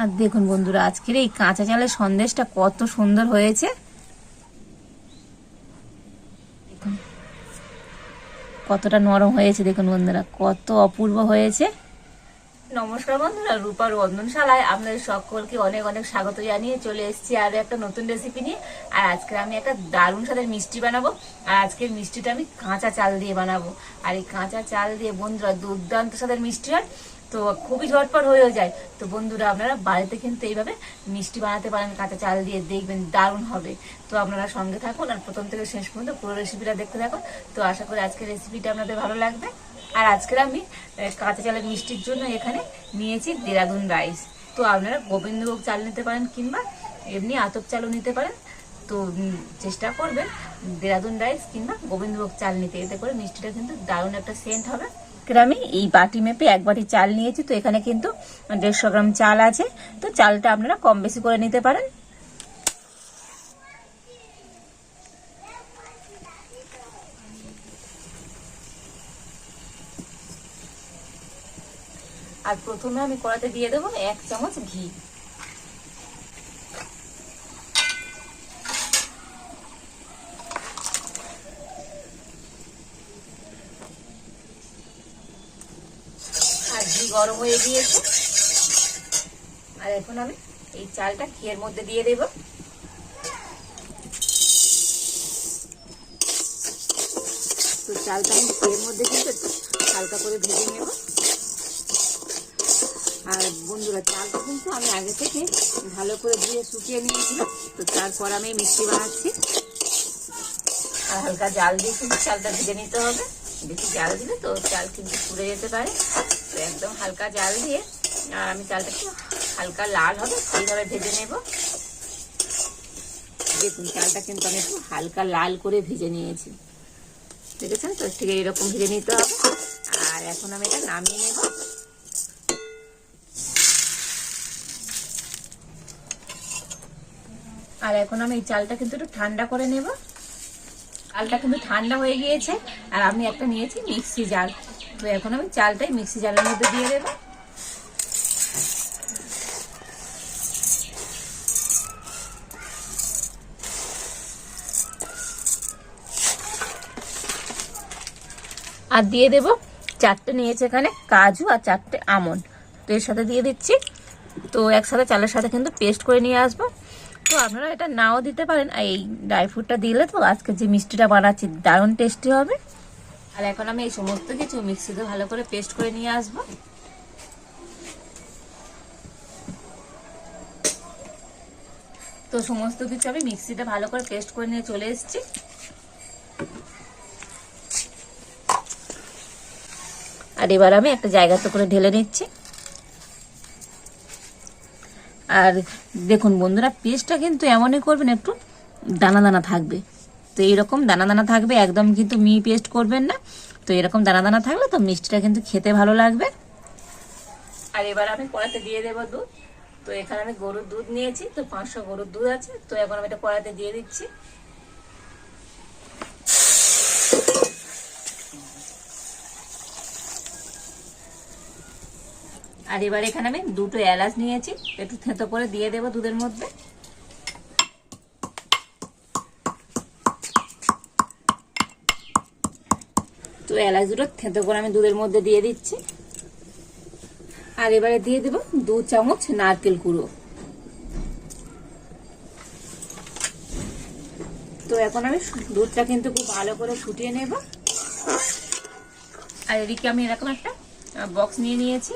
আর দেখুন বন্ধুরা, আজকের এই কাঁচা চালের সন্দেশটা কত সুন্দর হয়েছে। কতটা নরম হয়েছে, দেখুন বন্ধুরা, কত অপূর্ব হয়েছে। নমস্কার বন্ধুরা রূপার রন্ধনশালায় আপনাদের সকলকে অনেক অনেক স্বাগত জানিয়ে চলে এসেছি আর একটা নতুন রেসিপি নিয়ে। আর আজকে আমি একটা দারুণ স্বাদের মিষ্টি বানাবো। আর আজকের মিষ্টিটা আমি কাঁচা চাল দিয়ে বানাবো। আর এই কাঁচা চাল দিয়ে বন্ধুরা দুর্দান্ত স্বাদের মিষ্টি হয়। তো খুবই ঝটপট হয়েও যায়। তো বন্ধুরা, আপনারা বাড়িতে কিন্তু এইভাবে মিষ্টি বানাতে পারেন, কাঁচা চাল দিয়ে দেখবেন দারুণ হবে। তো আপনারা সঙ্গে থাকুন আর প্রথম থেকে শেষ পর্যন্ত পুরো রেসিপিটা দেখতে থাকুন। তো আশা করি আজকের রেসিপিটা আপনাদের ভালো লাগবে। আর আজকের আমি কাঁচা চালের মিষ্টির জন্য এখানে নিয়েছি দেরাদুন রাইস তো আপনারা গোবিন্দভোগ চাল নিতে পারেন কিংবা এমনি আতপ চালও নিতে পারেন। তো চেষ্টা করবেন দেরাদুন রাইস কিংবা গোবিন্দভোগ চাল নিতে। এতে করে মিষ্টিটা কিন্তু দারুণ একটা সেন্ট হবে। আমি এই বাটি মেপে এক বাটি চাল নিয়েছি। তো এখানে কিন্তু দেড়শো গ্রাম চাল আছে। তো চালটা আপনারা কম বেশি করে নিতে পারেন। আর প্রথমে আমি কড়াতে দিয়ে দেবো এক চামচ ঘি। গরম হয়ে গিয়েছে। আর এখন আমি এই চালটা ঘিয়ের মধ্যে দিয়ে দেব। তো চালটা আমি ঘিয়ের মধ্যে কিন্তু হালকা করে ভেজে নেব। আর বন্ধুরা, চালটা কিন্তু আমি আগে থেকে ভালো করে ধুয়ে শুকিয়ে নিয়েছিলাম। তো তারপর আমি মিষ্টি বানাচ্ছি। আর হালকা জাল দিয়ে কিন্তু চালটা ভেজে নিতে হবে। বেশি জাল দিলে তো চাল কিন্তু পুড়ে যেতে পারে। তো একদম হালকা জাল দিয়ে, আর আমি চালটা একটু হালকা লাল হবে, সেইভাবে ভেজে নেব। দেখুন চালটা কিন্তু আমি একটু হালকা লাল করে ভেজে নিয়েছি। দেখেছেন তো? ঠিক এরকম ভেজে নিতে হবে। আর এখন আমি এটা নামিয়ে নেব। আর এখন আমি এই চালটা কিন্তু একটু ঠান্ডা করে নেব। চালটা কিন্তু ঠান্ডা হয়ে গিয়েছে, আর আমি একটা নিয়েছি মিক্সি জাল। তো এখন আমি চালটাই মিক্সি জালের মধ্যে দিয়ে দেবো। আর দিয়ে দেব চারটে নিয়েছে এখানে কাজু আর চারটে আমন্ড। তো এর সাথে দিয়ে দিচ্ছি। তো একসাথে চালের সাথে কিন্তু পেস্ট করে নিয়ে আসব। তো আপনারা এটা নাও দিতে পারেন। আর এই ড্রাই ফ্রুটটা দিলে তো আজকে যে মিষ্টিটা বানাচ্ছি দারুণ টেস্টি হবে। আর এখন আমি এই সমস্ত কিছু মিক্সিতে ভালো করে পেস্ট করে নিয়ে আসব। তো সমস্ত কিছু আমি মিক্সিতে ভালো করে পেস্ট করে নিয়ে চলে এসেছি। আর এবার আমি একটা জায়গাতে করে ঢেলে নিচ্ছি। আর দেখুন বন্ধুরা, পেস্টটা কিন্তু এমনই করবেন, একটু দানা দানা থাকবে। তো এইরকম দানা দানা থাকবে, একদম কিন্তু মি পেস্ট করবেন না। তো এরকম দানা দানা থাকলে তো মিষ্টিটা কিন্তু খেতে ভালো লাগবে। আর এবার আমি কড়াতে দিয়ে দেবো দুধ। তো এখানে আমি গরুর দুধ নিয়েছি, তো পাঁচশো গরুর দুধ আছে। তো এখন আমি এটা কড়াতে দিয়ে দিচ্ছি। আর এবার এখানে আমি দুটো এলাচ নিয়েছি। একটু থেঁতো করে দিয়ে দেবো দুধের মধ্যে। তো এলাচ দুটো থেঁতো করে আমি দুধের মধ্যে দিয়ে দিচ্ছি। আর এবারে দিয়ে দেবো দু চামচ নারকেল কুড়ো তো এখন আমি দুধটা কিন্তু খুব ভালো করে ফুটিয়ে নেব। আর এদিকে আমি এরকম একটা বক্স নিয়ে নিয়েছি।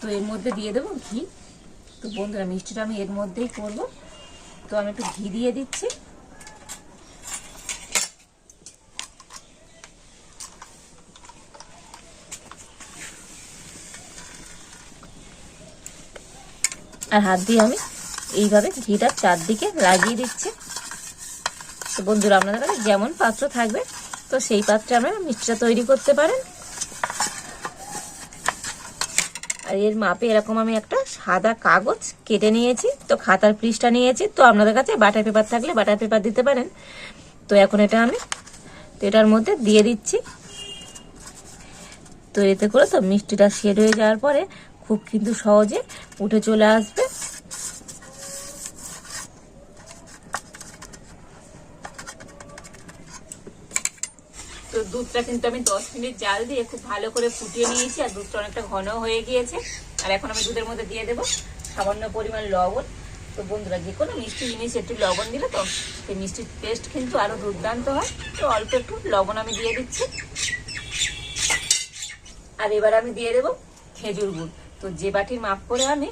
তো এর মধ্যে দিয়ে দেবো ঘি। তো বন্ধুরা, মিষ্টিটা আমি এর মধ্যেই করব। তো আমি একটু ঘি দিয়ে দিচ্ছি। আর হাত দিয়ে আমি এইভাবে ঘিটা চারদিকে লাগিয়ে দিচ্ছি। তো বন্ধুরা, আপনাদের কাছে যেমন পাত্র থাকবে, তো সেই পাত্রে আপনারা মিষ্টিটা তৈরি করতে পারেন। আর এর মাপে এরকম আমি একটা সাদা কাগজ কেটে নিয়েছি, তো খাতার পৃষ্ঠা নিয়েছি, তো আপনাদের কাছে বাটার পেপার থাকলে বাটার পেপার দিতে পারেন। তো এখন এটা আমি, তো এটার মধ্যে দিয়ে দিচ্ছি। তো এতে করে তো মিষ্টিটা শেড হয়ে যাওয়ার পরে খুব কিন্তু সহজে উঠে চলে আসবে। দুধটা কিন্তু আমি দশ মিনিট জাল দিয়ে খুব ভালো করে ফুটিয়ে নিয়েছি, আর দুধটা অনেকটা ঘন হয়ে গিয়েছে। আর এখন আমি দুধের মধ্যে দিয়ে দেবো সামান্য পরিমাণ লবণ। তো বন্ধুরা, যে কোনো মিষ্টি জিনিস একটু লবণ দিলে তো সেই মিষ্টির টেস্ট কিন্তু আরও দুর্দান্ত হয়। তো অল্প একটু লবণ আমি দিয়ে দিচ্ছি। আর এবার আমি দিয়ে দেবো খেজুর গুড়। তো যে বাটির মাপ করে আমি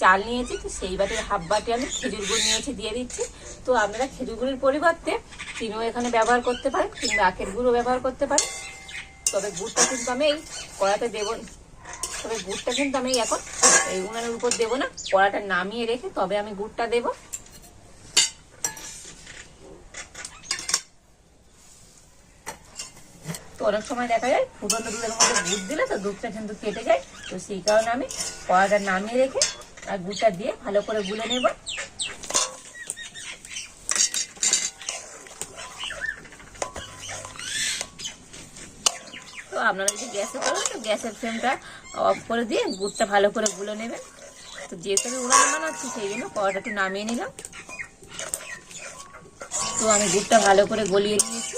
চাল নিয়েছি, তো সেই বাটির হাফ বাটি আমি খেজুর গুড় নিয়েছি, দিয়ে দিচ্ছি। তো আপনারা খেজুর গুড়ের পরিবর্তে চিনিও এখানে ব্যবহার করতে পারেন, কিংবা আখের গুঁড়ো ব্যবহার করতে পারেন। তবে গুড়টা কিন্তু আমি এই কড়াতে দেবো তবে গুড়টা কিন্তু আমি এখন এই উনানের উপর দেবো না, কড়াটা নামিয়ে রেখে তবে আমি গুড়টা দেবো। তো অনেক সময় দেখা যায়, ফুটন্ত দুধের মধ্যে দুধ দিলে তো দুধটা কিন্তু কেটে যায়। তো সেই কারণে আমি কড়াটা নামিয়ে রেখে আর গুড়টা দিয়ে ভালো করে গুলে নেব। আপনারা যদি গ্যাসে করেন তো গ্যাসের ফ্লেমটা অফ করে দিয়ে গুড়টা ভালো করে গুলে নেবেন। তো যেহেতু আমি উনানে বানাচ্ছি, সেই জন্য কড়াটা একটু নামিয়ে নিলাম। তো আমি গুড়টা ভালো করে গলিয়ে নিয়েছি।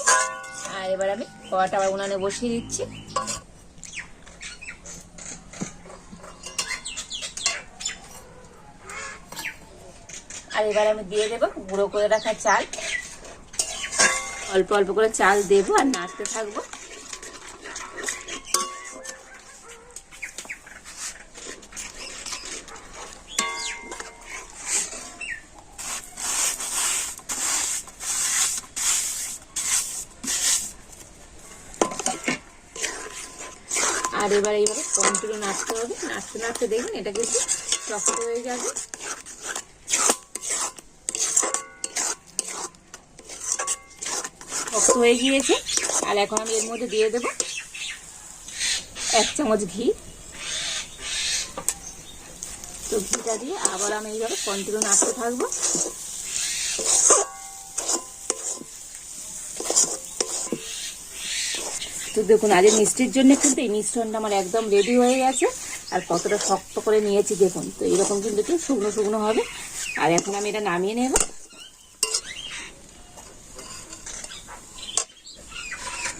আর এবার আমি কড়াটা আবার উনানে বসিয়ে দিচ্ছি। আর এবার আমি দিয়ে দেবো গুঁড়ো করে রাখা চাল। অল্প অল্প করে চাল দেবো আর নাড়তে থাকব। আর এবার এইভাবে কন্টিনিউ নাড়তে হবে। নাড়তে নাড়তে দেখবেন এটা কিন্তু শক্ত হয়ে যাবে। শক্ত হয়ে গিয়েছে। আর এখন আমি এর মধ্যে দিয়ে দেবো এক চামচ ঘি। তো ঘিটা দিয়ে আবার আমি এইভাবে কন্টিনিউ নাড়তে থাকব। তো দেখুন আজ মিষ্টির জন্য কিন্তু এই মিশ্রণটা আমার একদম রেডি হয়ে গেছে। আর কতটা শক্ত করে নিয়েছি দেখুন, তো এরকম কিন্তু একটু শুকনো শুকনো হবে। আর এখন আমি এটা নামিয়ে নেব।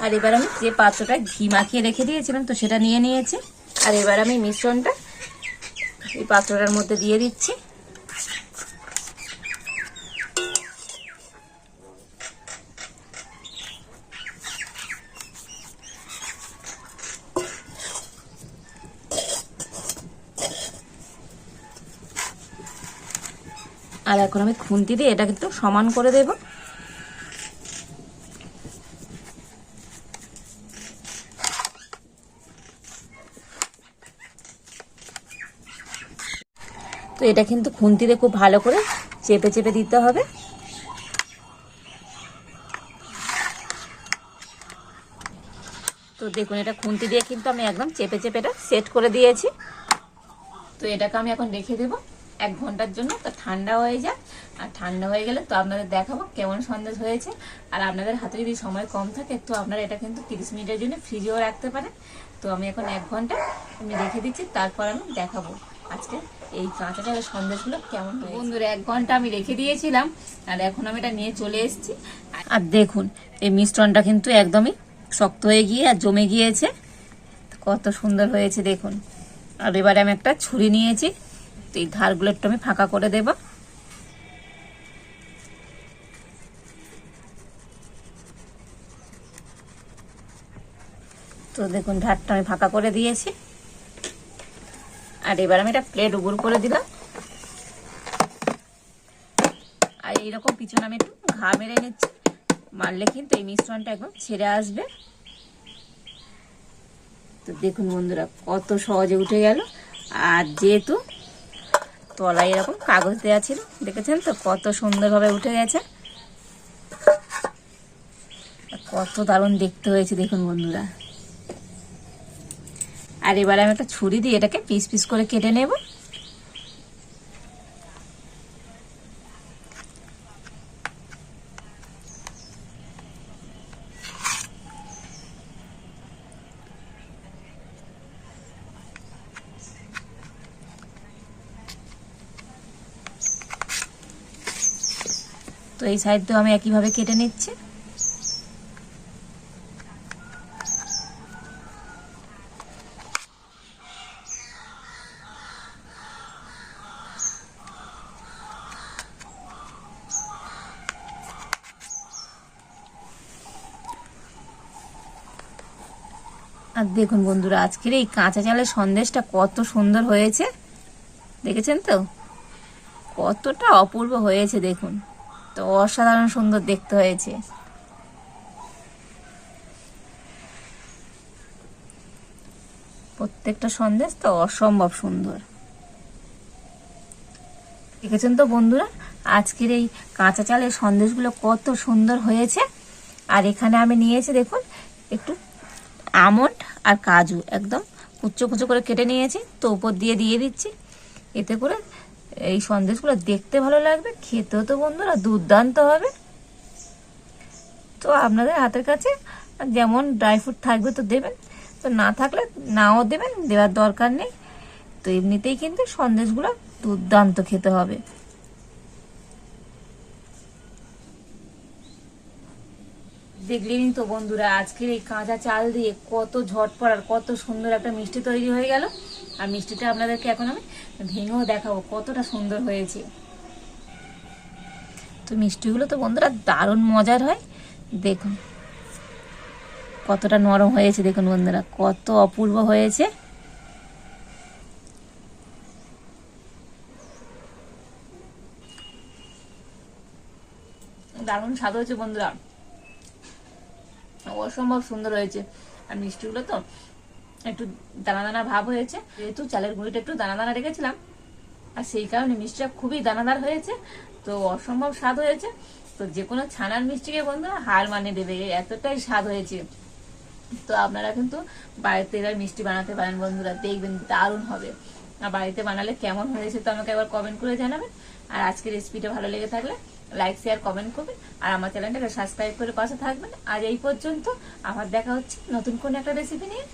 আর এবার আমি যে পাত্রটা ঘি মাখিয়ে রেখে দিয়েছিলাম, তো সেটা নিয়ে নিয়েছি। আর এবার আমি মিশ্রণটা এই পাত্রটার মধ্যে দিয়ে দিচ্ছি। আর এখন আমি খুন্তি দিয়ে এটা কিন্তু সমান করে দেব। তো এটা কিন্তু খুন্তি দিয়ে খুব ভালো করে চেপে চেপে দিতে হবে। তো দেখুন, এটা খুন্তি দিয়ে কিন্তু আমি একদম চেপে চেপে এটা সেট করে দিয়েছি। তো এটাকে আমি এখন রেখে দেবো। এক ঘণ্টার জন্য তো ঠান্ডা হয়ে যায় আর ঠান্ডা হয়ে গেলে তো আপনাদের দেখাবো কেমন সন্দেশ হয়েছে। আর আপনাদের হাতে যদি সময় কম থাকে তো আপনারা এটা কিন্তু তিরিশ মিনিটের জন্য ফ্রিজেও রাখতে পারেন। তো আমি এখন এক ঘণ্টা আমি রেখে দিচ্ছি তারপর আমি দেখাবো আজকে এই কাঁচা চালের সন্দেশগুলো কেমন বন্ধুরা এক ঘণ্টা আমি রেখে দিয়েছিলাম আর এখন আমি এটা নিয়ে চলে এসেছি। আর দেখুন এই মিশ্রণটা কিন্তু একদমই শক্ত হয়ে গিয়ে আর জমে গিয়েছে। কত সুন্দর হয়েছে দেখুন। আর এবারে আমি একটা ছুরি নিয়েছি। তো এই ধারগুলো একটু আমি ফাঁকা করে দেব। তো দেখুন, ধারটা আমি ফাঁকা করে দিয়েছি। আর এবার আমি একটা প্লেট উপর করে দিলাম। আর এইরকম পিছনে আমি একটু ঘা মেরে নিচ্ছি। মারলে কিন্তু এই মিশ্রণটা একদম ছেড়ে আসবে। তো দেখুন বন্ধুরা, কত সহজে উঠে গেল। আর যেহেতু তলায় এরকম কাগজ দেওয়া ছিল, দেখেছেন তো? কত সুন্দরভাবে উঠে গেছে। কত দারুণ দেখতে হয়েছে, দেখুন বন্ধুরা। আর এবারে আমি একটা ছুরি দিয়ে এটাকে পিস পিস করে কেটে নেব। এই সাইডটাও আমি একইভাবে কেটে নিচ্ছি। আর দেখুন বন্ধুরা, আজকের এই কাঁচা চালের সন্দেশটা কত সুন্দর হয়েছে। দেখেছেন তো? কতটা অপূর্ব হয়েছে, দেখুন। তো অসাধারণ সুন্দর দেখতে হয়েছে। প্রত্যেকটা সন্দেশ তো অসম্ভব সুন্দর। দেখেছেন তো বন্ধুরা, আজকের এই কাঁচা চালের সন্দেশগুলো কত সুন্দর হয়েছে। আর এখানে আমি নিয়েছি, দেখুন, একটু আমন্ড আর কাজু, একদম কুচো কুচো করে কেটে নিয়েছি, তো উপর দিয়ে দিয়ে দিচ্ছি। এতে করে এই সন্দেশগুলো দেখতে ভালো লাগবে, খেতেও তো বন্ধুরা দুর্দান্ত হবে। তো আপনাদের হাতের কাছে যেমন ড্রাই ফ্রুট থাকবে তো দেবেন, তো না থাকলে নাও দেবেন, দেওয়ার দরকার নেই। তো এমনিতেই কিন্তু সন্দেশগুলো দুর্দান্ত খেতে হবে। দেখলেনই তো বন্ধুরা, আজকের এই কাঁচা চাল দিয়ে কত ঝটপট আর কত সুন্দর একটা মিষ্টি তৈরি হয়ে গেল। আর মিষ্টিটা আপনাদেরকে এখন আমি ভেঙেও দেখাবো, কতটা সুন্দর হয়েছে। তো মিষ্টিগুলো তো বন্ধুরা দারুণ মজার হয়। দেখুন, কতটা নরম হয়েছে, দেখুন বন্ধুরা, কত অপূর্ব হয়েছে। দারুণ স্বাদ হয়েছে বন্ধুরা। অসম্ভব সুন্দর হয়েছে। আর মিষ্টিগুলো তো একটু দানা দানা ভাব হয়েছে। যেহেতু চালের গুঁড়িটা একটু দানা দানা রেখেছিলাম, আর সেই কারণে মিষ্টিটা খুবই দানাদার হয়েছে, তো অসম্ভব স্বাদ হয়েছে। তো যে কোনো ছানার মিষ্টিকে বন্ধুরা হার মানে দেবে, এতটাই স্বাদ হয়েছে। তো আপনারা কিন্তু বাড়িতে এবার মিষ্টি বানাতে পারেন বন্ধুরা, দেখবেন দারুণ হবে। আর বাড়িতে বানালে কেমন হয়েছে তো আমাকে একবার কমেন্ট করে জানাবেন। আর আজকের রেসিপিটা ভালো লেগে থাকলে লাইক শেয়ার কমেন্ট করবেন। আর আমার চ্যানেলটাকে সাবস্ক্রাইব করে পাশে থাকবেন। আর এই পর্যন্ত, আবার দেখা হচ্ছে নতুন কোন একটা রেসিপি নিয়ে।